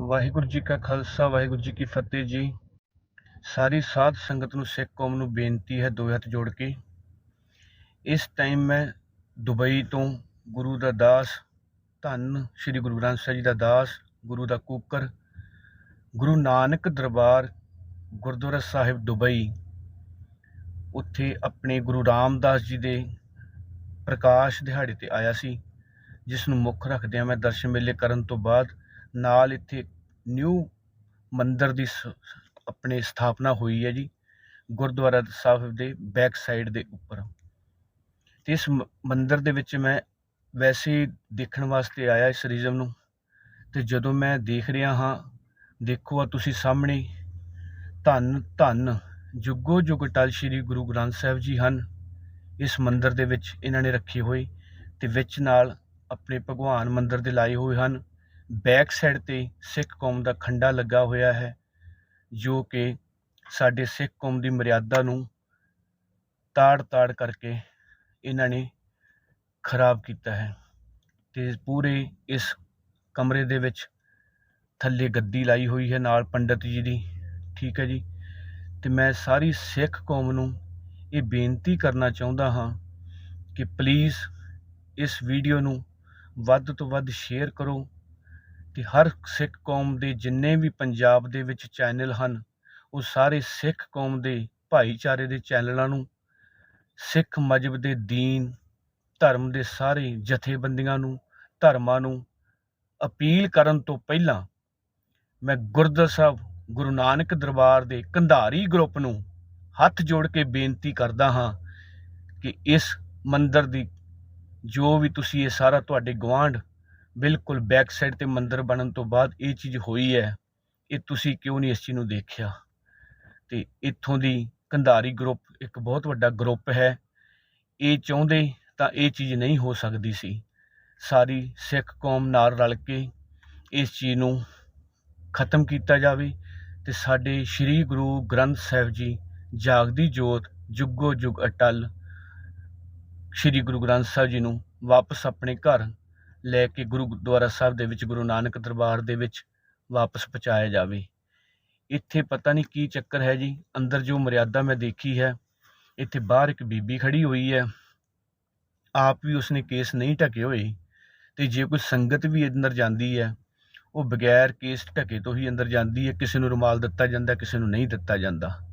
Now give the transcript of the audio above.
ਵਾਹਿਗੁਰੂ ਜੀ ਕਾ ਖਾਲਸਾ, ਵਾਹਿਗੁਰੂ ਜੀ ਕੀ ਫਤਿਹ ਜੀ। ਸਾਰੀ ਸਾਧ ਸੰਗਤ ਨੂੰ ਸਿੱਖ ਕੌਮ ਨੂੰ ਬੇਨਤੀ ਹੈ ਦੋ ਹੱਥ ਜੋੜ ਕੇ। ਇਸ ਟਾਈਮ ਮੈਂ ਦੁਬਈ ਤੋਂ ਗੁਰੂ ਦਾ ਦਾਸ, ਧੰਨ ਸ੍ਰੀ ਗੁਰੂ ਗ੍ਰੰਥ ਸਾਹਿਬ ਜੀ ਦਾ ਦਾਸ, ਗੁਰੂ ਦਾ ਕੂਕਰ, ਗੁਰੂ ਨਾਨਕ ਦਰਬਾਰ, ਗੁਰਦੁਆਰਾ ਸਾਹਿਬ ਦੁਬਈ, ਉੱਥੇ ਆਪਣੇ ਗੁਰੂ ਰਾਮਦਾਸ ਜੀ ਦੇ ਪ੍ਰਕਾਸ਼ ਦਿਹਾੜੇ ਤੇ ਆਇਆ ਸੀ ਜਿਸ ਨੂੰ ਮੁੱਖ ਰੱਖਦਿਆਂ ਮੈਂ ਦਰਸ਼ਨ ਮੇਲੇ ਕਰਨ ਤੋਂ ਬਾਅਦ ਨਾਲ ਇੱਥੇ ਨਿਊ ਮੰਦਰ ਦੀ ਸ- ਆਪਣੇ ਸਥਾਪਨਾ ਹੋਈ ਹੈ ਜੀ, ਗੁਰਦੁਆਰਾ ਸਾਹਿਬ ਦੇ ਬੈਕ ਸਾਈਡ ਦੇ ਉੱਪਰ। ਤੇ ਇਸ ਮ- ਮੰਦਿਰ ਦੇ ਵਿੱਚ ਮੈਂ ਵੈਸੇ ਦੇਖਣ ਵਾਸਤੇ ਆਇਆ ਇਸ ਰੀਜ਼ਮ ਨੂੰ। ਤੇ ਜਦੋਂ ਮੈਂ ਦੇਖ ਰਿਹਾ ਹਾਂ, ਦੇਖੋ ਆ ਤੁਸੀਂ ਸਾਹਮਣੇ, ਧੰਨ ਧੰਨ, ਜੁਗੋ ਜੁਗ ਟਲ ਸ੍ਰੀ ਗੁਰੂ ਗ੍ਰੰਥ ਸਾਹਿਬ ਜੀ ਹਨ। ਇਸ ਮੰਦਰ ਦੇ ਵਿੱਚ ਇਹਨਾਂ ਨੇ ਰੱਖੇ ਹੋਏ ਤੇ ਵਿੱਚ ਨਾਲ ਆਪਣੇ ਭਗਵਾਨ ਮੰਦਰ ਦੇ ਲਾਏ ਹੋਏ ਹਨ। ਬੈਕ ਸਾਈਡ ਤੇ ਸਿੱਖ ਕੌਮ ਦਾ ਖੰਡਾ ਲੱਗਾ ਹੋਇਆ ਹੈ, ਜੋ ਕਿ ਸਾਡੇ ਸਿੱਖ ਕੌਮ ਦੀ ਮਰਿਆਦਾ ਨੂੰ ਤਾੜ-ਤਾੜ ਕਰਕੇ ਇਹਨਾਂ ਨੇ ਖਰਾਬ ਕੀਤਾ ਹੈ ਤੇ ਪੂਰੇ ਇਸ ਕਮਰੇ ਦੇ ਵਿੱਚ ਥੱਲੇ ਗੱਦੀ ਲਾਈ ਹੋਈ ਹੈ ਨਾਲ ਪੰਡਤ ਜੀ ਦੀ, ਠੀਕ ਹੈ ਜੀ। ਤੇ ਮੈਂ ਸਾਰੀ ਸਿੱਖ ਕੌਮ ਨੂੰ ਇਹ ਬੇਨਤੀ ਕਰਨਾ ਚਾਹੁੰਦਾ ਹਾਂ ਕਿ ਪਲੀਜ਼ ਇਸ ਵੀਡੀਓ ਨੂੰ ਵੱਧ ਤੋਂ ਵੱਧ ਸ਼ੇਅਰ ਕਰੋ ਤੇ ਹਰ ਸਿੱਖ ਕੌਮ ਦੇ ਜਿੰਨੇ ਵੀ ਪੰਜਾਬ ਦੇ ਵਿੱਚ ਚੈਨਲ ਹਨ, ਉਹ ਸਾਰੇ ਸਿੱਖ ਕੌਮ ਦੇ ਭਾਈਚਾਰੇ ਦੇ ਚੈਨਲਾਂ ਨੂੰ, ਸਿੱਖ ਮਜਬ ਦੇ ਦੀਨ, ਧਰਮ ਦੇ ਸਾਰੇ ਜਥੇਬੰਦੀਆਂ ਨੂੰ, ਧਰਮਾਂ ਨੂੰ ਅਪੀਲ ਕਰਨ ਤੋਂ ਪਹਿਲਾਂ ਮੈਂ ਗੁਰਦੁਆਰਾ ਸਾਹਿਬ, ਗੁਰੂ ਨਾਨਕ ਦਰਬਾਰ ਦੇ ਕੰਧਾਰੀ ਗਰੁੱਪ ਨੂੰ ਹੱਥ ਜੋੜ ਕੇ ਬੇਨਤੀ ਕਰਦਾ ਹਾਂ ਕਿ ਇਸ ਮੰਦਰ ਦੀ ਜੋ ਵੀ ਤੁਸੀਂ ਇਹ ਸਾਰਾ ਤੁਹਾਡੇ ਗਵਾਂਢ ਬਿਲਕੁਲ ਬੈਕ ਸਾਈਡ ਤੇ ਮੰਦਰ ਬਣਨ ਤੋਂ ਬਾਅਦ ਇਹ ਚੀਜ਼ ਹੋਈ ਹੈ, ਇਹ ਤੁਸੀਂ ਕਿਉਂ ਨਹੀਂ ਇਸ ਚੀਜ਼ ਨੂੰ ਦੇਖਿਆ? ਤੇ ਇੱਥੋਂ ਦੀ ਕੰਧਾਰੀ ਗਰੁੱਪ ਇੱਕ ਬਹੁਤ ਵੱਡਾ ਗਰੁੱਪ ਹੈ, ਇਹ ਚਾਹੁੰਦੇ ਤਾਂ ਇਹ ਚੀਜ਼ ਨਹੀਂ ਹੋ ਸਕਦੀ ਸੀ। ਸਾਰੀ ਸਿੱਖ ਕੌਮ ਨਾਲ ਰਲ ਕੇ ਇਸ ਚੀਜ਼ ਨੂੰ ਖਤਮ ਕੀਤਾ ਜਾਵੇ ਤੇ ਸਾਡੇ ਸ੍ਰੀ ਗੁਰੂ ਗ੍ਰੰਥ ਸਾਹਿਬ ਜੀ ਜਾਗਦੀ ਜੋਤ ਜੁਗੋ ਜੁਗ ਅਟਲ ਸ੍ਰੀ ਗੁਰੂ ਗ੍ਰੰਥ ਸਾਹਿਬ ਜੀ ਨੂੰ ਵਾਪਸ ਆਪਣੇ ਘਰ ਲੈ ਕੇ ਗੁਰੂ ਗੁਰਦੁਆਰਾ ਸਾਹਿਬ ਦੇ ਵਿੱਚ, ਗੁਰੂ ਨਾਨਕ ਦਰਬਾਰ ਦੇ ਵਿੱਚ ਵਾਪਸ ਪਹੁੰਚਾਇਆ ਜਾਵੇ। ਇੱਥੇ ਪਤਾ ਨਹੀਂ ਕੀ ਚੱਕਰ ਹੈ ਜੀ, ਅੰਦਰ ਜੋ ਮਰਿਆਦਾ ਮੈਂ ਦੇਖੀ ਹੈ, ਇੱਥੇ ਬਾਹਰ ਇੱਕ ਬੀਬੀ ਖੜੀ ਹੋਈ ਹੈ। ਆਪ ਵੀ ਉਸਨੇ ਕੇਸ ਨਹੀਂ ਢਕੇ ਹੋਏ ਤੇ ਜੇ ਕੋਈ ਸੰਗਤ ਵੀ ਅੰਦਰ ਜਾਂਦੀ ਹੈ, ਉਹ ਬਗੈਰ ਕੇਸ ਢਕੇ ਤੋਂ ਹੀ ਅੰਦਰ ਜਾਂਦੀ ਹੈ। ਕਿਸੇ ਨੂੰ ਰੁਮਾਲ ਦਿੱਤਾ ਜਾਂਦਾ, ਕਿਸੇ ਨੂੰ ਨਹੀਂ ਦਿੱਤਾ ਜਾਂਦਾ।